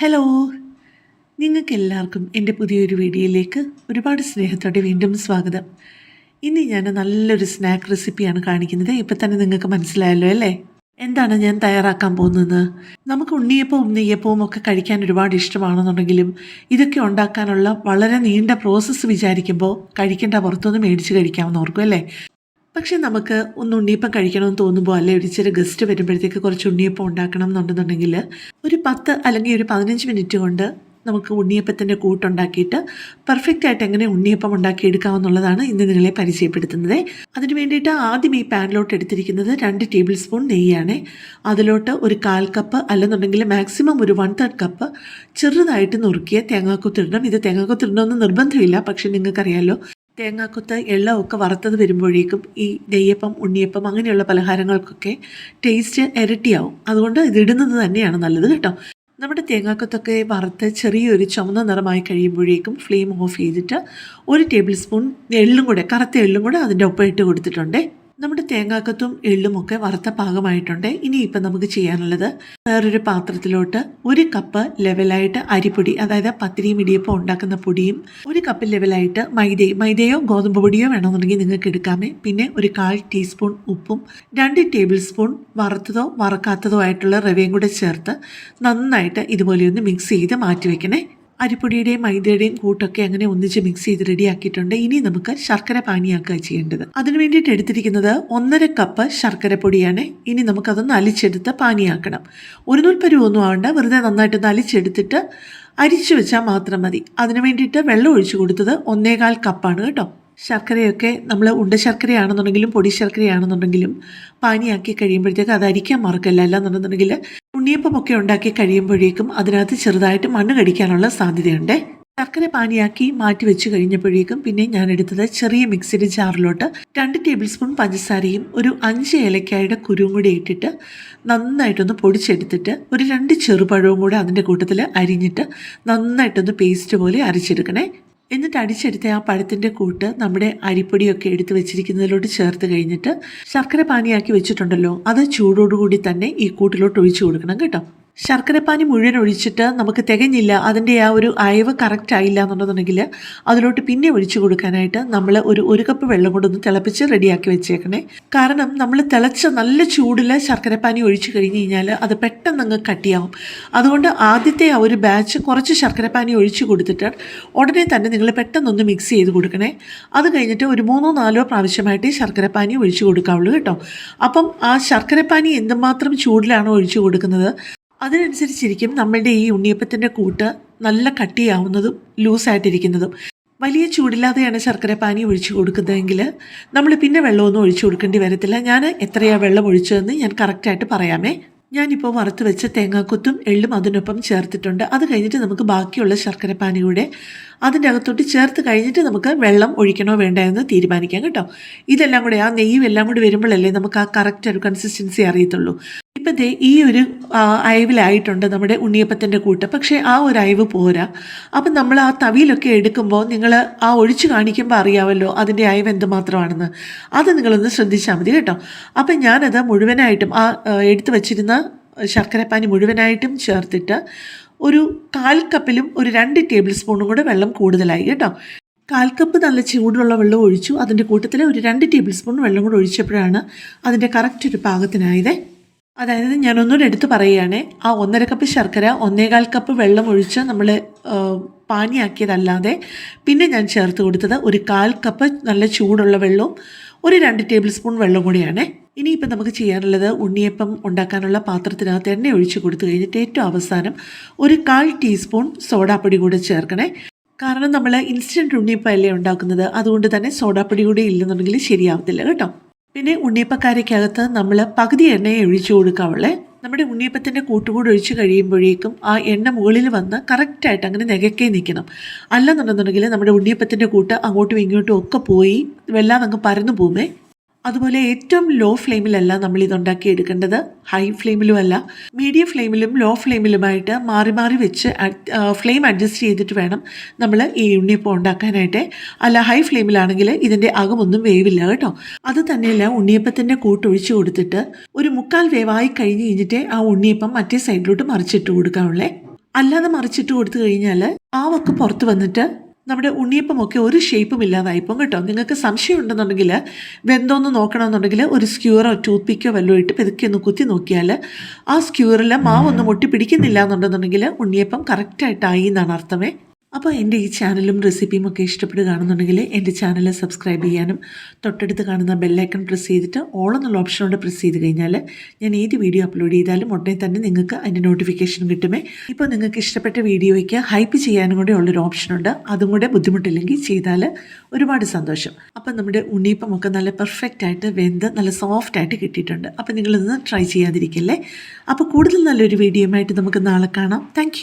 Hello നിങ്ങൾക്ക് എല്ലാവർക്കും എന്റെ പുതിയൊരു വീഡിയോയിലേക്ക് ഒരുപാട് സ്നേഹത്തോടെ വീണ്ടും സ്വാഗതം. ഇനി ഞാൻ നല്ലൊരു സ്നാക്ക് റെസിപ്പിയാണ് കാണിക്കുന്നത്. ഇപ്പം തന്നെ നിങ്ങൾക്ക് മനസ്സിലായല്ലോ അല്ലേ? എന്താണ് ഞാൻ തയ്യാറാക്കാൻ പോകുന്നത്? നമുക്ക് ഉണ്ണിയപ്പവും നെയ്യപ്പവും ഒക്കെ കഴിക്കാൻ ഒരുപാട് ഇഷ്ടമാണെന്നുണ്ടെങ്കിലും ഇതൊക്കെ ഉണ്ടാക്കാനുള്ള വളരെ നീണ്ട പ്രോസസ്സ് വിചാരിക്കുമ്പോൾ കഴിക്കേണ്ട പുറത്തുനിന്ന് മേടിച്ച് കഴിക്കാമെന്ന് ഓർക്കും അല്ലേ? പക്ഷെ നമുക്ക് ഒന്ന് ഉണ്ണിയപ്പം കഴിക്കണമെന്ന് തോന്നുമ്പോൾ അല്ലെ ഒരു ഇച്ചിരി ഗസ്റ്റ് വരുമ്പോഴത്തേക്ക് കുറച്ച് ഉണ്ണിയപ്പം ഉണ്ടാക്കണം എന്നുണ്ടെന്നുണ്ടെങ്കിൽ ഒരു പത്ത് അല്ലെങ്കിൽ ഒരു പതിനഞ്ച് മിനിറ്റ് കൊണ്ട് നമുക്ക് ഉണ്ണിയപ്പത്തിന്റെ കൂട്ടുണ്ടാക്കിയിട്ട് പെർഫെക്റ്റ് ആയിട്ട് എങ്ങനെ ഉണ്ണിയപ്പം ഉണ്ടാക്കിയെടുക്കാമെന്നുള്ളതാണ് ഇന്ന് നിങ്ങളെ പരിചയപ്പെടുത്തുന്നത്. അതിന് വേണ്ടിയിട്ട് ആദ്യം ഈ പാനിലോട്ട് എടുത്തിരിക്കുന്നത് രണ്ട് ടേബിൾ സ്പൂൺ നെയ്യാണ്. അതിലോട്ട് ഒരു കാൽ കപ്പ് അല്ലെന്നുണ്ടെങ്കിൽ മാക്സിമം ഒരു വൺ തേർഡ് കപ്പ് ചെറുതായിട്ട് നുറുക്കിയ തേങ്ങാക്കൊത്തിടണം ഇത് തേങ്ങാക്കൊത്തിടണമെന്ന് നിർബന്ധമില്ല. പക്ഷെ നിങ്ങൾക്കറിയാലോ തേങ്ങാക്കൊത്ത് എള്ളമൊക്കെ വറുത്തത് വരുമ്പോഴേക്കും ഈ നെയ്യപ്പം ഉണ്ണിയപ്പം അങ്ങനെയുള്ള പലഹാരങ്ങൾക്കൊക്കെ ടേസ്റ്റ് ഇരട്ടിയാവും. അതുകൊണ്ട് ഇതിടുന്നത് തന്നെയാണ് നല്ലത് കേട്ടോ. നമ്മുടെ തേങ്ങാക്കൊത്തൊക്കെ വറുത്ത് ചെറിയൊരു ചുവന്ന നിറമായി കഴിയുമ്പോഴേക്കും ഫ്ലെയിം ഓഫ് ചെയ്തിട്ട് ഒരു ടേബിൾ സ്പൂൺ എള്ളും കൂടെ കറുത്ത എള്ളും കൂടെ അതിന്റെ ഒപ്പം ഇട്ട് കൊടുത്തിട്ടുണ്ട്. നമ്മുടെ തേങ്ങാക്കത്തും എള്ളും ഒക്കെ വറുത്ത പാകമായിട്ടുണ്ട്. ഇനി ഇപ്പം നമുക്ക് ചെയ്യാനുള്ളത് വേറൊരു പാത്രത്തിലോട്ട് ഒരു കപ്പ് ലെവലായിട്ട് അരിപ്പൊടി അതായത് പത്തിരിയും ഇടിയപ്പം ഉണ്ടാക്കുന്ന പൊടിയും ഒരു കപ്പ് ലെവലായിട്ട് മൈദയും മൈദയോ ഗോതമ്പ് പൊടിയോ വേണമെന്നുണ്ടെങ്കിൽ നിങ്ങൾക്ക് എടുക്കാമേ. പിന്നെ ഒരു കാൽ ടീസ്പൂൺ ഉപ്പും രണ്ട് ടേബിൾ സ്പൂൺ വറുത്തതോ വറക്കാത്തതോ ആയിട്ടുള്ള റവയും കൂടെ ചേർത്ത് നന്നായിട്ട് ഇതുപോലെ ഒന്ന് മിക്സ് ചെയ്ത് മാറ്റി വെക്കണേ. അരിപ്പൊടിയുടെയും മൈദയുടെയും കൂട്ടൊക്കെ അങ്ങനെ ഒന്നിച്ച് മിക്സ് ചെയ്ത് റെഡിയാക്കിയിട്ടുണ്ട്. ഇനി നമുക്ക് ശർക്കര പാനിയാക്കുക ചെയ്യേണ്ടത്. അതിന് വേണ്ടിയിട്ട് എടുത്തിരിക്കുന്നത് ഒന്നര കപ്പ് ശർക്കര പൊടിയാണ്. ഇനി നമുക്കതൊന്ന് അലിച്ചെടുത്ത് പാനിയാക്കണം. ഒരു നൂൽപ്പരുവൊന്നും ആവണ്ട. വെറുതെ നന്നായിട്ടൊന്ന് അലിച്ചെടുത്തിട്ട് അരിച്ചു വെച്ചാൽ മാത്രം മതി. അതിന് വേണ്ടിയിട്ട് വെള്ളം ഒഴിച്ചു കൊടുത്തത് ഒന്നേകാൽ കപ്പാണ് കേട്ടോ. ശർക്കരയൊക്കെ നമ്മൾ ഉണ്ട ശർക്കരയാണെന്നുണ്ടെങ്കിലും പൊടി ശർക്കരയാണെന്നുണ്ടെങ്കിലും പാനിയാക്കി കഴിയുമ്പോഴത്തേക്ക് അത് അരിക്കാൻ മറക്കല്ല. അല്ലാന്നുണ്ടെന്നുണ്ടെങ്കിൽ ഉണ്ണിയപ്പമൊക്കെ ഉണ്ടാക്കി കഴിയുമ്പോഴേക്കും അതിനകത്ത് ചെറുതായിട്ട് മണ്ണ് കടിക്കാനുള്ള സാധ്യതയുണ്ട്. ശർക്കര പാനിയാക്കി മാറ്റി വെച്ച് കഴിഞ്ഞപ്പോഴേക്കും പിന്നെ ഞാൻ എടുത്തത് ചെറിയ മിക്സിയുടെ ജാറിലോട്ട് രണ്ട് ടേബിൾ സ്പൂൺ പഞ്ചസാരയും ഒരു അഞ്ച് ഏലക്കായുടെ കുരുവും കൂടി ഇട്ടിട്ട് നന്നായിട്ടൊന്ന് പൊടിച്ചെടുത്തിട്ട് ഒരു രണ്ട് ചെറുപഴവും കൂടെ അതിന്റെ കൂട്ടത്തിൽ അരിഞ്ഞിട്ട് നന്നായിട്ടൊന്ന് പേസ്റ്റ് പോലെ അരച്ചെടുക്കണേ. എന്നിട്ട് അടിച്ചെടുത്ത ആ പഴത്തിന്റെ കൂട്ട് നമ്മുടെ അരിപ്പൊടിയൊക്കെ എടുത്ത് വെച്ചിരിക്കുന്നതിലോട്ട് ചേർത്ത് കഴിഞ്ഞിട്ട് ശർക്കര പാനിയാക്കി വെച്ചിട്ടുണ്ടല്ലോ അത് ചൂടോടുകൂടി തന്നെ ഈ കൂട്ടിലോട്ട് ഒഴിച്ചു കൊടുക്കണം കേട്ടോ. ശർക്കരപ്പാനി മുഴുവൻ ഒഴിച്ചിട്ട് നമുക്ക് തികഞ്ഞില്ല അതിന്റെ ആ ഒരു അയവ് കറക്റ്റ് ആയില്ല എന്നുണ്ടെന്നുണ്ടെങ്കിൽ അതിലോട്ട് പിന്നെ ഒഴിച്ചു കൊടുക്കാനായിട്ട് നമ്മൾ ഒരു ഒരു കപ്പ് വെള്ളം കൊണ്ടൊന്ന് തിളപ്പിച്ച് റെഡിയാക്കി വെച്ചേക്കണേ. കാരണം നമ്മൾ തിളച്ച നല്ല ചൂടിൽ ശർക്കരപ്പാനി ഒഴിച്ചു കഴിഞ്ഞ് കഴിഞ്ഞാൽ അത് പെട്ടെന്ന് അങ്ങ് കട്ടിയാവും. അതുകൊണ്ട് ആദ്യത്തെ ആ ഒരു ബാച്ച് കുറച്ച് ശർക്കരപ്പാനി ഒഴിച്ചു കൊടുത്തിട്ട് ഉടനെ തന്നെ നിങ്ങൾ പെട്ടെന്നൊന്ന് മിക്സ് ചെയ്ത് കൊടുക്കണേ. അത് കഴിഞ്ഞിട്ട് ഒരു മൂന്നോ നാലോ പ്രാവശ്യമായിട്ട് ശർക്കരപ്പാനി ഒഴിച്ചു കൊടുക്കാവുള്ളൂ കേട്ടോ. അപ്പം ആ ശർക്കരപ്പാനി എന്തുമാത്രം ചൂടിലാണോ ഒഴിച്ചു കൊടുക്കുന്നത്? അതിനനുസരിച്ചിരിക്കും നമ്മളുടെ ഈ ഉണ്ണിയപ്പത്തിന്റെ കൂട്ട് നല്ല കട്ടിയാവുന്നതും ലൂസായിട്ടിരിക്കുന്നതും. വലിയ ചൂടില്ലാതെയാണ് ശർക്കര പാനി ഒഴിച്ചു കൊടുക്കുന്നതെങ്കിൽ നമ്മൾ പിന്നെ വെള്ളമൊന്നും ഒഴിച്ചു കൊടുക്കേണ്ടി വരത്തില്ല. ഞാൻ എത്രയാണ് വെള്ളം ഒഴിച്ചതെന്ന് ഞാൻ കറക്റ്റായിട്ട് പറയാമേ. ഞാനിപ്പോൾ വറുത്ത് വെച്ച തേങ്ങാക്കൊത്തും എള്ളും അതിനൊപ്പം ചേർത്തിട്ടുണ്ട്. അത് കഴിഞ്ഞിട്ട് നമുക്ക് ബാക്കിയുള്ള ശർക്കര പാനി കൂടെ അതിന്റെ അകത്തോട്ട് ചേർത്ത് കഴിഞ്ഞിട്ട് നമുക്ക് വെള്ളം ഒഴിക്കണോ വേണ്ട എന്ന് തീരുമാനിക്കാം കേട്ടോ. ഇതെല്ലാം കൂടെ ആ നെയ്യും എല്ലാം കൂടി വരുമ്പോഴല്ലേ നമുക്ക് ആ കറക്റ്റ് ഒരു കൺസിസ്റ്റൻസി അറിയത്തുള്ളൂ. ഇപ്പം ദേ ഈ ഒരു അയവിലായിട്ടുണ്ട് നമ്മുടെ ഉണ്ണിയപ്പത്തിന്റെ കൂട്ട്. പക്ഷേ ആ ഒരു അയവ് പോരാ. അപ്പം നമ്മൾ ആ തവിയിലൊക്കെ എടുക്കുമ്പോൾ നിങ്ങൾ ആ ഒഴിച്ച് കാണിക്കുമ്പോൾ അറിയാമല്ലോ അതിന്റെ അയവ് എന്തുമാത്രമാണെന്ന്. അത് നിങ്ങളൊന്ന് ശ്രദ്ധിച്ചാൽ മതി കേട്ടോ. അപ്പം ഞാനത് മുഴുവനായിട്ടും ആ എടുത്തു വെച്ചിരുന്ന ശർക്കരപ്പാനി മുഴുവനായിട്ടും ചേർത്തിട്ട് ഒരു കാൽ കപ്പിലും ഒരു രണ്ട് ടേബിൾ സ്പൂണും കൂടെ വെള്ളം കൂടുതലായി കേട്ടോ. കാൽ കപ്പ് നല്ല ചൂടുള്ള വെള്ളം ഒഴിച്ചു. അതിന്റെ കൂട്ടത്തിൽ ഒരു രണ്ട് ടേബിൾ സ്പൂൺ വെള്ളം കൂടെ ഒഴിച്ചപ്പോഴാണ് അതിന്റെ കറക്റ്റ് ഒരു പാകത്തിനായത്. അതായത് ഞാനൊന്നുകൂടെ എടുത്ത് പറയുകയാണേ ആ ഒന്നര കപ്പ് ശർക്കര ഒന്നേകാൽ കപ്പ് വെള്ളം ഒഴിച്ച് നമ്മൾ പാനിയാക്കിയതല്ലാതെ പിന്നെ ഞാൻ ചേർത്ത് കൊടുത്തത് ഒരു കാൽ കപ്പ് നല്ല ചൂടുള്ള വെള്ളവും ഒരു രണ്ട് ടേബിൾ സ്പൂൺ വെള്ളം കൂടിയാണ്. ഇനിയിപ്പോൾ നമുക്ക് ചെയ്യാനുള്ളത് ഉണ്ണിയപ്പം ഉണ്ടാക്കാനുള്ള പാത്രത്തിനകത്ത് എണ്ണ ഒഴിച്ച് കൊടുത്തു കഴിഞ്ഞിട്ട് ഏറ്റവും അവസാനം ഒരു കാൽ ടീസ്പൂൺ സോഡാപ്പൊടി കൂടെ ചേർക്കണേ. കാരണം നമ്മൾ ഇൻസ്റ്റന്റ് ഉണ്ണിയപ്പം അല്ലേ ഉണ്ടാക്കുന്നത്. അതുകൊണ്ട് തന്നെ സോഡാപ്പൊടി കൂടി ഇല്ലെന്നുണ്ടെങ്കിൽ ശരിയാവത്തില്ല കേട്ടോ. പിന്നെ ഉണ്ണിയപ്പക്കാരയ്ക്കകത്ത് നമ്മൾ പകുതി എണ്ണയെ ഒഴിച്ചു കൊടുക്കാവുള്ളേ. നമ്മുടെ ഉണ്ണിയപ്പത്തിന്റെ കൂട്ടുകൂടി ഒഴിച്ച് കഴിയുമ്പോഴേക്കും ആ എണ്ണ മുകളിൽ വന്ന് കറക്റ്റായിട്ട് അങ്ങനെ നികക്കേ നിൽക്കണം. അല്ലെന്നുണ്ടെന്നുണ്ടെങ്കിൽ നമ്മുടെ ഉണ്ണിയപ്പത്തിന്റെ കൂട്ട് അങ്ങോട്ടും ഇങ്ങോട്ടും ഒക്കെ പോയി വെള്ളം അങ്ങ് പരന്നു പോകുമേ. അതുപോലെ ഏറ്റവും ലോ ഫ്ലെയിമിലല്ല നമ്മൾ ഇതുണ്ടാക്കി എടുക്കേണ്ടത്? ഹൈ ഫ്ലെയിമിലുമല്ല മീഡിയം ഫ്ലെയിമിലും ലോ ഫ്ലെയിമിലുമായിട്ട് മാറി മാറി വെച്ച് ഫ്ലെയിം അഡ്ജസ്റ്റ് ചെയ്തിട്ട് വേണം നമ്മൾ ഈ ഉണ്ണിയപ്പം ഉണ്ടാക്കാനായിട്ട്. അല്ല ഹൈ ഫ്ലെയിമിലാണെങ്കിൽ ഇതിന്റെ അകമൊന്നും വേവില്ല കേട്ടോ. അത് തന്നെയല്ല ഉണ്ണിയപ്പത്തിന്റെ കൂട്ടൊഴിച്ച് കൊടുത്തിട്ട് ഒരു മുക്കാൽ വേവായി കഴിഞ്ഞ് കഴിഞ്ഞിട്ട് ആ ഉണ്ണിയപ്പം മറ്റേ സൈഡിലോട്ട് മറിച്ചിട്ട് കൊടുക്കാനുള്ളേ അല്ലാതെ മറിച്ചിട്ട് കൊടുത്തു കഴിഞ്ഞാൽ ആവൊക്കെ പുറത്ത് വന്നിട്ട് നമ്മുടെ ഉണ്ണിയപ്പമൊക്കെ ഒരു ഷേപ്പും ഇല്ലാതായിപ്പോൾ കേട്ടോ. നിങ്ങൾക്ക് സംശയം ഉണ്ടെന്നുണ്ടെങ്കിൽ വെന്തോന്ന് നോക്കണമെന്നുണ്ടെങ്കിൽ ഒരു സ്ക്യൂറോ ടൂത്ത് പിക്കോ വല്ലതും ഇട്ട് പെതുക്കി ഒന്ന് കുത്തി നോക്കിയാൽ ആ സ്ക്യൂറിൽ മാവൊന്നും ഒട്ടി പിടിക്കുന്നില്ല എന്നുണ്ടെന്നുണ്ടെങ്കിൽ ഉണ്ണിയപ്പം കറക്റ്റായിട്ടായി എന്നാണ് അർത്ഥമേ. അപ്പോൾ എന്റെ ഈ ചാനലും റെസിപ്പിയും ഒക്കെ ഇഷ്ടപ്പെടുകയാണെന്നുണ്ടെങ്കിൽ എന്റെ ചാനൽ സബ്സ്ക്രൈബ് ചെയ്യാനും തൊട്ടടുത്ത് കാണുന്ന ബെല്ലൈക്കൺ പ്രസ് ചെയ്തിട്ട് ഓൾ എന്നുള്ള ഓപ്ഷനോട് പ്രസ് ചെയ്ത് കഴിഞ്ഞാൽ ഞാൻ ഏത് വീഡിയോ അപ്ലോഡ് ചെയ്താലും ഉടനെ തന്നെ നിങ്ങൾക്ക് അതിന്റെ നോട്ടിഫിക്കേഷൻ കിട്ടുമേ. ഇപ്പോൾ നിങ്ങൾക്ക് ഇഷ്ടപ്പെട്ട വീഡിയോയ്ക്ക് ഹൈപ്പ് ചെയ്യാനും കൂടെ ഉള്ളൊരു ഓപ്ഷനുണ്ട് അതും കൂടെ ബുദ്ധിമുട്ടില്ലെങ്കിൽ ചെയ്താൽ ഒരുപാട് സന്തോഷം. അപ്പം നമ്മുടെ ഉണ്ണിയപ്പമൊക്കെ നല്ല പെർഫെക്റ്റ് ആയിട്ട് വെന്ത് നല്ല സോഫ്റ്റ് ആയിട്ട് കിട്ടിയിട്ടുണ്ട്. അപ്പം നിങ്ങളിന്ന് ട്രൈ ചെയ്യാതിരിക്കല്ലേ? അപ്പോൾ കൂടുതൽ നല്ലൊരു വീഡിയോയുമായിട്ട് നമുക്ക് നാളെ കാണാം. താങ്ക്